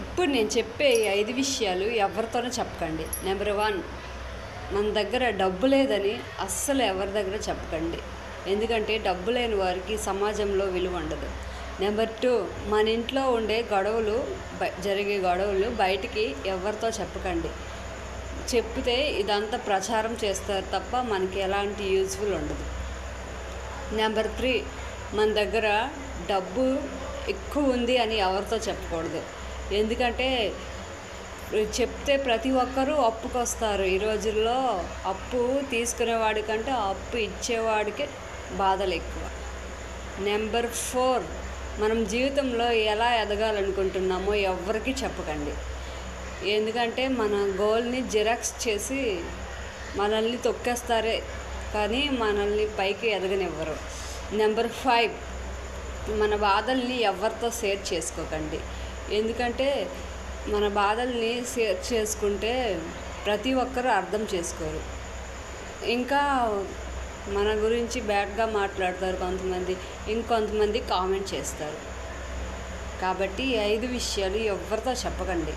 ఇప్పుడు నేను చెప్పే ఈ ఐదు విషయాలు ఎవరితోనూ చెప్పకండి. నెంబర్ వన్ మన దగ్గర డబ్బు లేదని అస్సలు ఎవరి దగ్గర చెప్పకండి. ఎందుకంటే డబ్బు లేని వారికి సమాజంలో విలువ ఉండదు. నెంబర్ టూ మన ఇంట్లో ఉండే గొడవలు జరిగే గొడవలు బయటికి ఎవరితో చెప్పకండి. చెప్తే ఇదంతా ప్రచారం చేస్తారు తప్ప మనకి ఎలాంటి యూజ్ఫుల్ ఉండదు. నెంబర్ త్రీ మన దగ్గర డబ్బు ఎక్కువ ఉంది అని ఎవరితో చెప్పకూడదు. ఎందుకంటే చెప్తే ప్రతి ఒక్కరూ అప్పుకు వస్తారు ఈ రోజుల్లో అప్పు తీసుకునేవాడి కంటే అప్పు ఇచ్చేవాడికే బాధలు ఎక్కువ. నెంబర్ ఫోర్ మనం జీవితంలో ఎలా ఎదగాలనుకుంటున్నామో ఎవరికి చెప్పకండి. ఎందుకంటే మన గోల్ని జిరాక్స్ చేసి మనల్ని తొక్కేస్తారే కానీ మనల్ని పైకి ఎదగనివ్వరు. నెంబర్ ఫైవ్ మన బాధల్ని ఎవరితో షేర్ చేసుకోకండి. ఎందుకంటే మన బాధల్ని షేర్ చేసుకుంటే ప్రతి ఒక్కరూ అర్థం చేసుకోరు. ఇంకా మన గురించి బ్యాడ్గా మాట్లాడతారు కొంతమంది ఇంకొంతమంది కామెంట్ చేస్తారు. కాబట్టి ఐదు విషయాలు ఎవరితో చెప్పకండి.